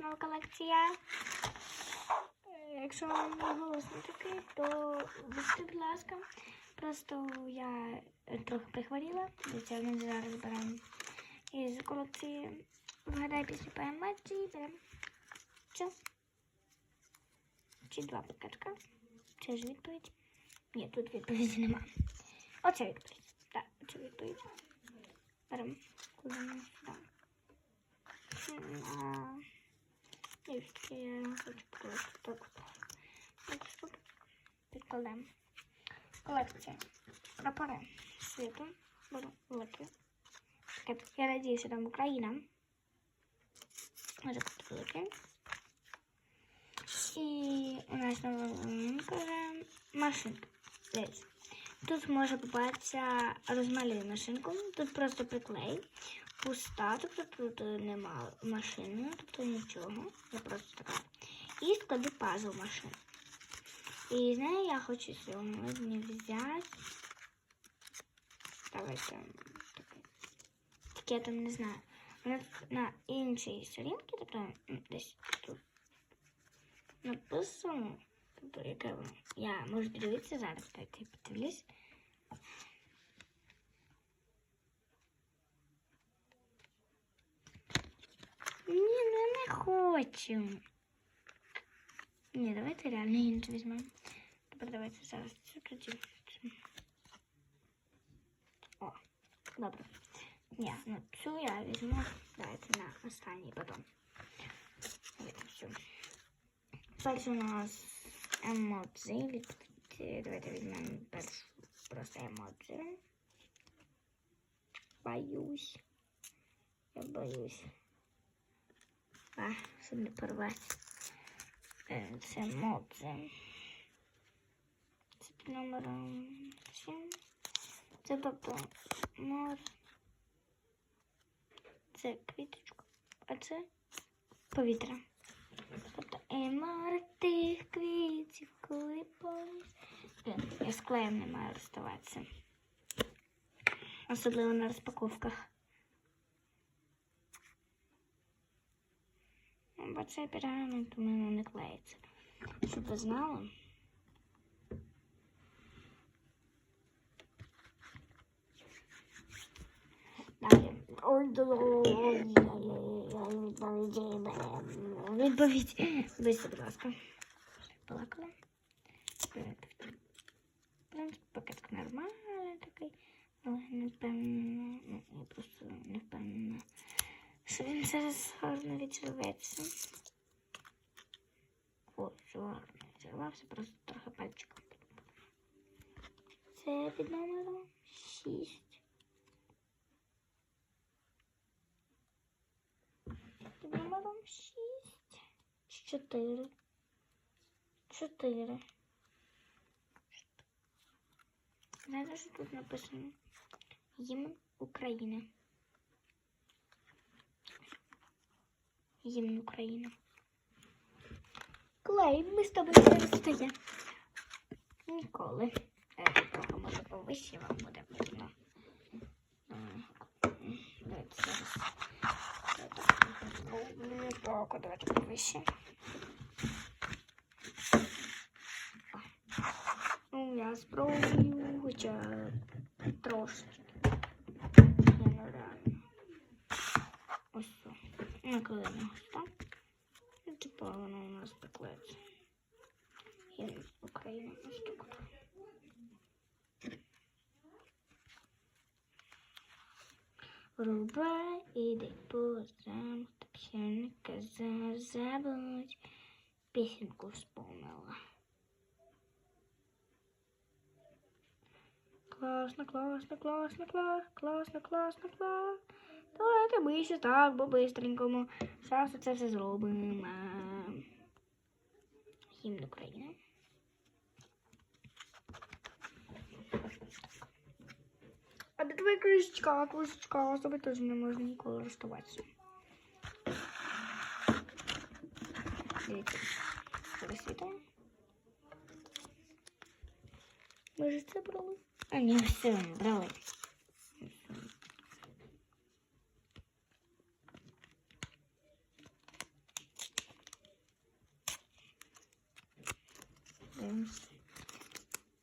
нова колекція. Якщо вам голос не такий, то вибачте, будь ласка. Просто я трохи прихворіла. Дивіться, ми зараз беремо із колекції. Вгадай пісню по емоції. Беремо. Це. Чи два пакетка. Це ж відповідь. Ні, тут відповіді нема. Оце відповідь. Так, оце відповідь. Беремо. Кладемо сюди. І ще я хочу так. Так, стоп. Підкладемо. Колекція. Прапори світу. Великі. Я надію, що там Україна. Може бути великий. І у нас новинка машинка. Дивіться. Тут може попатися розмалюй машинку. Тут просто приклей. Пуста, тобто тут е, нема машини, тобто нічого. Я просто така. І склади пазл машин. І знаю, я хочу сьогодні взяти. Давайте. Таке я там не знаю. Нас на іншій сторінці, тобто десь тут написано. Тобто, яке воно. Я можу дивитися зараз, дайте подивлюсь. Ні, ну я не хочу. Ні, давайте реально інше візьмемо. Тепер давайте зараз цю ключі. О, добре. Ні, ну цю я візьму. Давайте на останній потім. Давайте цю. Перше у нас емоції. Від- Давайте візьмемо першу просто емоцію. Боюсь. Я боюсь. А, щоб не порвати. Е, Це емоція. Це під номером 7. Це тобто мор. Це квіточка. А це повітря. Тих квітів, коли поліз. Я з клеєм не маю розставатися. Особливо на розпаковках. Ну, Бо цей пергамент у мене не клеїться. Щоб ви знали. Далі. Відповідь. Вибачте, будь ласка. Балакала. В принципі, пакетик такий. Але не впевнена. Ну, я просто не впевнена. Що він зараз гарно відірветься. О, все гарно відірвався, просто трохи пальчиком. Це під номером 6. Під номером 6. 4. 4. Знаєте, що тут написано? Гімн України. Гімн України. Клей, ми з тобою не розстає. Ніколи. Е, Трохи може повище вам буде видно. Зараз. Так, давайте повище. Ну, я спробую хоча трошки. Ні, ну. Ось все. Накладемо ось так. І воно у нас приклеїться. Гімн України ось так. от. Рубай, іди по зам, так ще не казав, забудь. Пісеньку вспомнила. Класно, класно, класно, класно, класно, класно, класно. Давайте ми ще так, бо бистренькому. Зараз це все зробимо. Гімн України. Фиолетовая крышечка, а крышечка, особо тоже не можно никого расставаться. Мы же все брали? А ні, все, брали.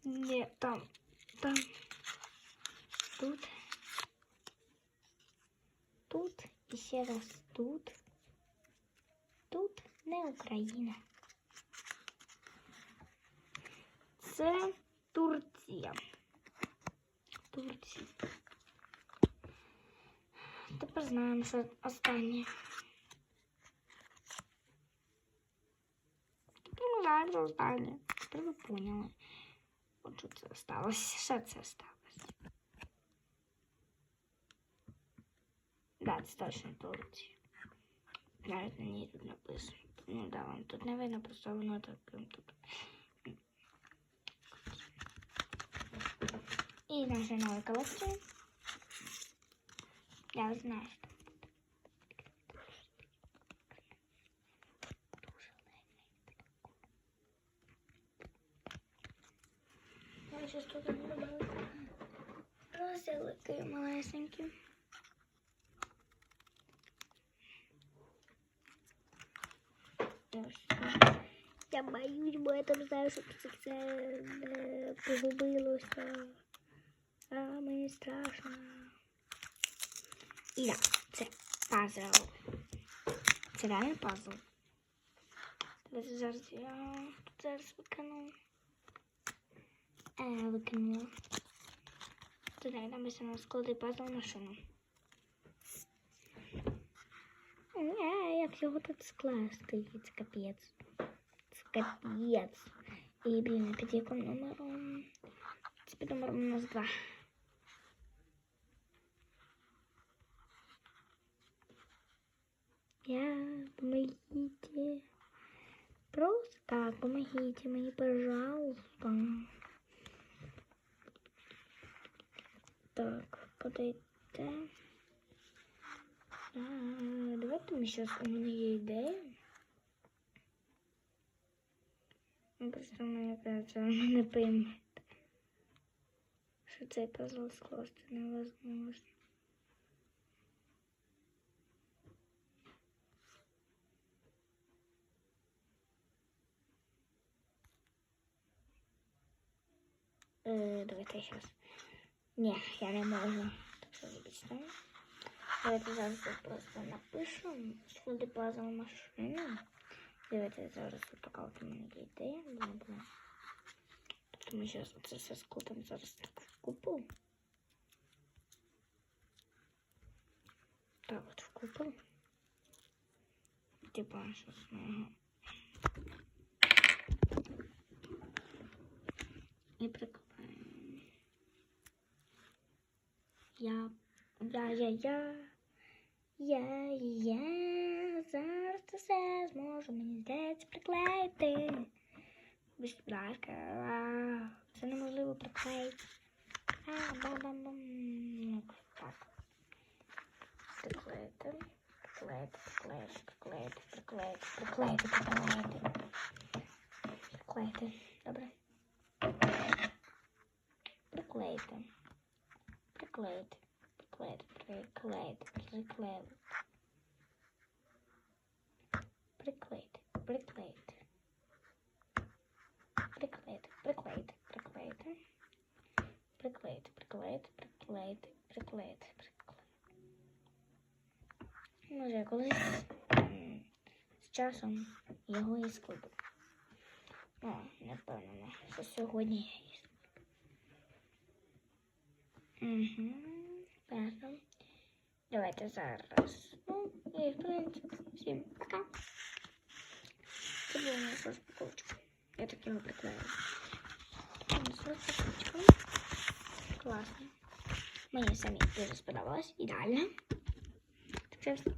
Нет, там ще раз тут. Тут не Україна. Це Турція. Турція. Тепер знаємо, що останнє. Тепер ми знаємо, що останнє. Тепер ви поняли. От що це сталося. Що це сталося? Да, це точно Турція. Навіть на ній тут написано. Ну да, вам тут не видно, просто воно так прям тут. І наша нова колекція. Я знаю, що там буде. Дуже легенько. Я щось тут добавила. Розділики малесенькі. Я боюсь, бо я там знаю, що це все е, погубилося. А мені страшно. І так, це пазл. Це реально пазл. Зараз я зараз викину. Е, викинула. Тут так написано склади пазл машину. як його тут скласти? Це капець. Це капець. І, блін, під яким номером? Це під номером у нас два. Я, помогите. Просто так, помогите мне, пожалуйста. Так, подойдем. А, Давайте ми у мене є ідея. Ну, Просто мені кажется, вона не пойме, що цей пазл скласти невозможно. Е, давайте зараз. Ні, я не можу. Так що вибачте. Давайте зараз тут просто напишемо сюди пазл машину. Давайте зараз от така от у мене є ідея була. Тобто ми зараз це все зараз так в купу. Так от в купу. Типа щось ага. І прикладаємо. Я, я, я, я. Я, я зараз це все зможу, мені здається, приклеїти. Будь ласка, це неможливо приклеїти. А, бам-бам-бам. Так. Приклеїти. Приклеїти, приклеїти, приклеїти, приклеїти, приклеїти, приклеїти. Приклеїти. Добре. Приклеїти. Приклеїти. Приклеїти, приклеїти, приклеїти. Приклеїти, приклеїти. Приклеїти, приклеїти, приклеїти. Приклеїти, приклеїти, приклеїти, приклеїти, приклеїти. Може, колись м, з часом його і складу. Ну, не впевнена, що сьогодні я її Угу. Ясно. Давайте зараз. Ну, і в принципі, всім пока. Це була наша розпаковочка. Я так його приклею. Класно. Мені самі дуже сподобалось. Ідеально. Так що